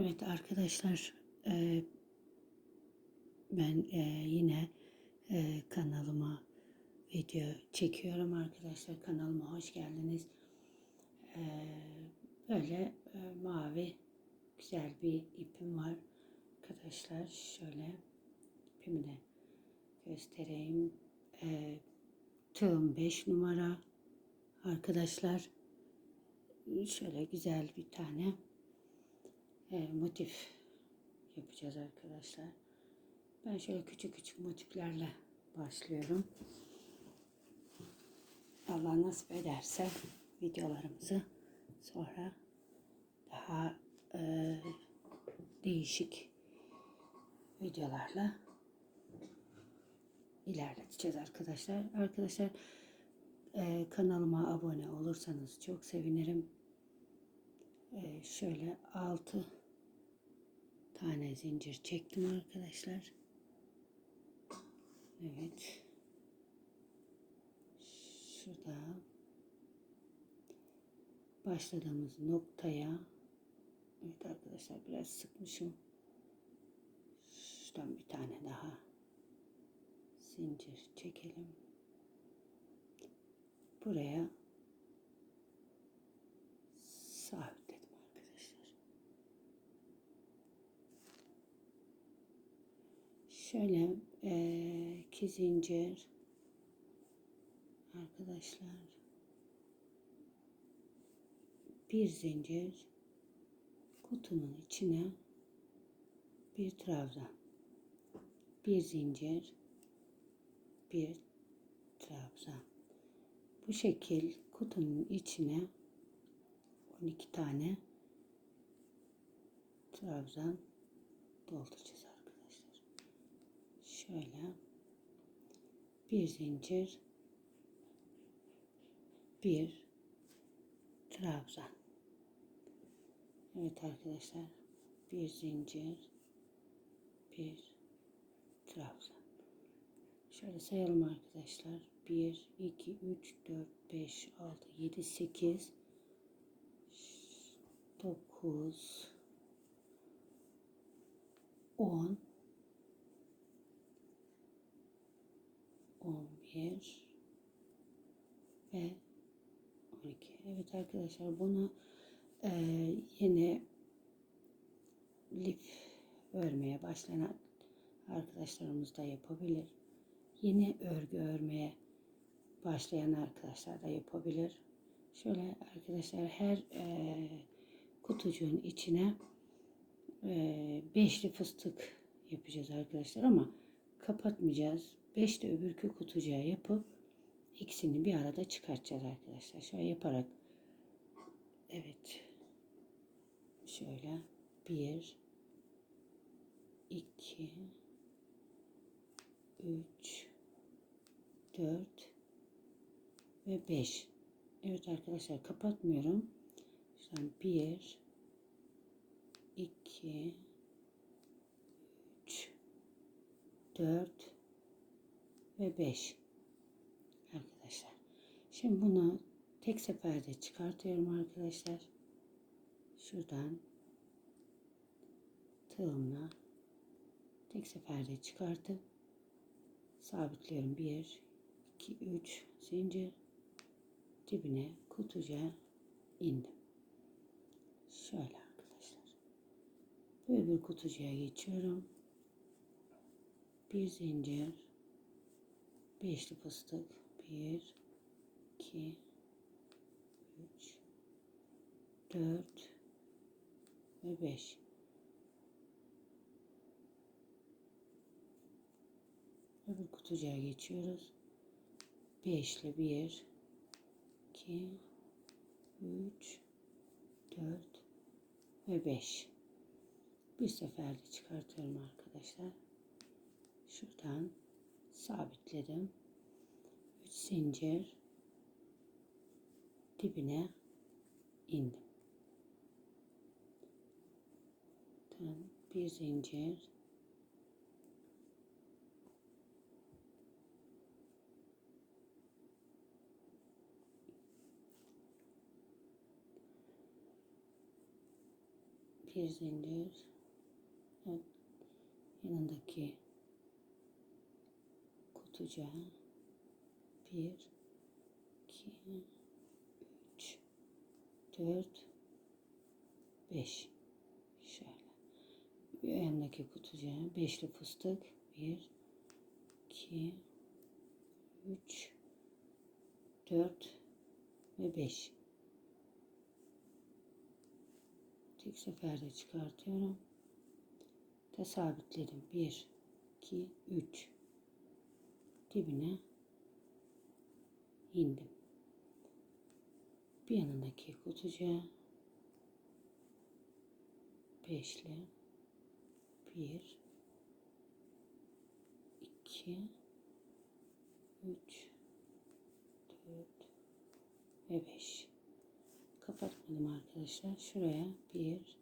Evet arkadaşlar e, ben e, yine e, kanalıma video çekiyorum arkadaşlar kanalıma hoş geldiniz. E, böyle e, mavi güzel bir ipim var arkadaşlar şöyle ipimi de göstereyim. E, tığım 5 numara arkadaşlar şöyle güzel bir tane e, motif yapacağız arkadaşlar. Ben şöyle küçük küçük motiflerle başlıyorum. Allah nasip ederse videolarımızı sonra daha e, değişik videolarla ilerleteceğiz arkadaşlar. Arkadaşlar e, kanalıma abone olursanız çok sevinirim. E, şöyle 6 tane zincir çektim arkadaşlar. Evet. Şurada başladığımız noktaya Evet arkadaşlar biraz sıkmışım. Şuradan bir tane daha zincir çekelim. Buraya sabitledim arkadaşlar. Şöyle e, iki zincir. Arkadaşlar. Bir zincir. Kutunun içine bir trabzan. Bir zincir. Bir trabzan. Bu şekil kutunun içine 12 tane trabzan dolduracağız. Şöyle bir zincir bir trabzan. Evet arkadaşlar bir zincir bir trabzan. Şöyle sayalım arkadaşlar. 1, 2, 3, 4, 5, 6, 7, 8, 9, 10, 11 ve 12. Evet arkadaşlar bunu e, yeni lif örmeye başlayan arkadaşlarımız da yapabilir. Yeni örgü örmeye başlayan arkadaşlar da yapabilir. Şöyle arkadaşlar her e, kutucuğun içine e, beşli fıstık yapacağız arkadaşlar ama kapatmayacağız. Beş de öbürkü kutucuğa yapıp ikisini bir arada çıkartacağız arkadaşlar. Şöyle yaparak evet şöyle bir iki üç dört ve beş. Evet arkadaşlar kapatmıyorum. Şuradan bir 2 3 4 ve 5 arkadaşlar. Şimdi bunu tek seferde çıkartıyorum arkadaşlar. Şuradan tığımla tek seferde çıkartıp sabitliyorum. 1 2 3 zincir dibine kutucuğa indim. Şöyle Öbür kutucuğa geçiyorum. Bir zincir. Beşli fıstık. Bir, iki, üç, dört ve beş. Öbür kutucuğa geçiyoruz. Beşli bir, iki, üç, dört ve beş bir seferde çıkartıyorum arkadaşlar. Şuradan sabitledim. 3 zincir dibine indim. Bir zincir Bir zincir. Yanındaki kutucuğa bir, iki, üç, dört, beş. Şöyle. Bir yanındaki kutucuğa beşli fıstık. Bir, iki, üç, dört ve beş. Tek seferde çıkartıyorum. Ve sabitledim. Bir, iki, üç. Dibine indim. Bir yanındaki kutucuğa beşli. Bir iki üç dört ve beş. Kapatmadım arkadaşlar. Şuraya bir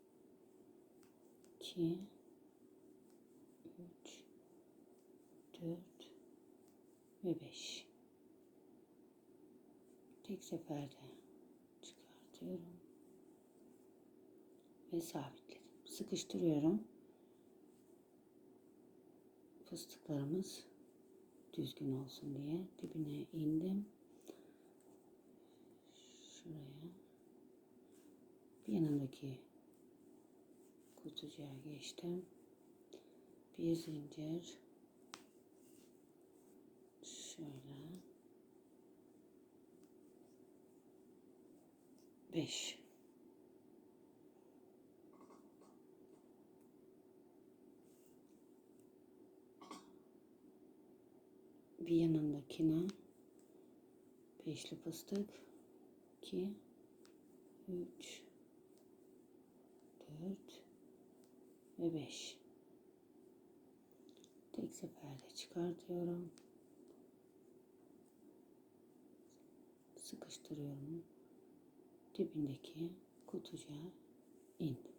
iki üç dört ve beş tek seferde çıkartıyorum ve sabitledim. Sıkıştırıyorum. Fıstıklarımız düzgün olsun diye dibine indim. Şuraya bir yanındaki kutucuğa geçtim. Bir zincir şöyle. 5 bir yanındakine beşli fıstık. 2 3 4 ve 5 tek seferde çıkartıyorum sıkıştırıyorum dibindeki kutucuğa indim.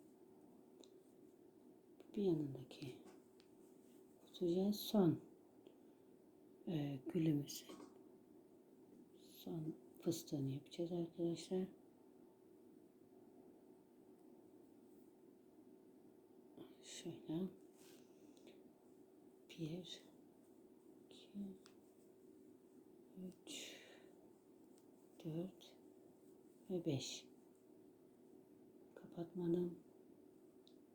Bir yanındaki kutucuğa son e, gülümüzü son fıstığını yapacağız arkadaşlar. Şöyle bir iki üç dört ve 5 kapatmadım.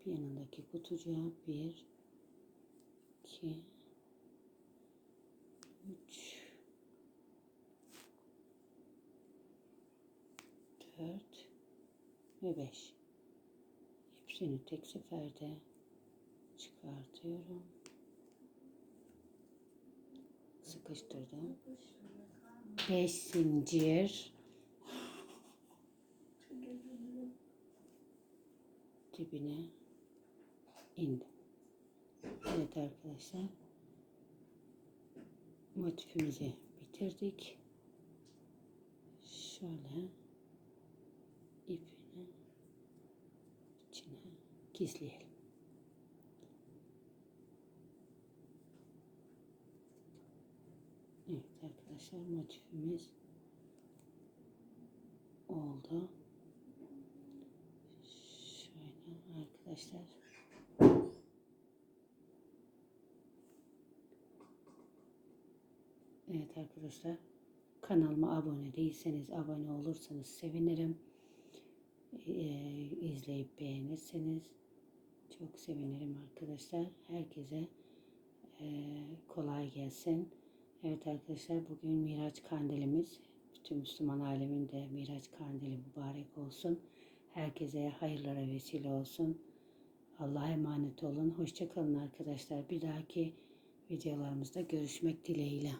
Bir yanındaki kutucuğa 1 2 3 4 ve 5 hepsini tek seferde çıkartıyorum. Sıkıştırdım 5 zincir dibine indim. Evet arkadaşlar. Motifimizi bitirdik. Şöyle ipini içine gizleyelim. Evet arkadaşlar motifimiz oldu. Şöyle arkadaşlar. Evet arkadaşlar. Kanalıma abone değilseniz abone olursanız sevinirim. Ee, izleyip beğenirseniz çok sevinirim arkadaşlar. Herkese e, kolay gelsin. Evet arkadaşlar bugün Miraç kandilimiz. Bütün Müslüman aleminde Miraç kandili mübarek olsun. Herkese hayırlara vesile olsun. Allah'a emanet olun. Hoşçakalın arkadaşlar. Bir dahaki videolarımızda görüşmek dileğiyle.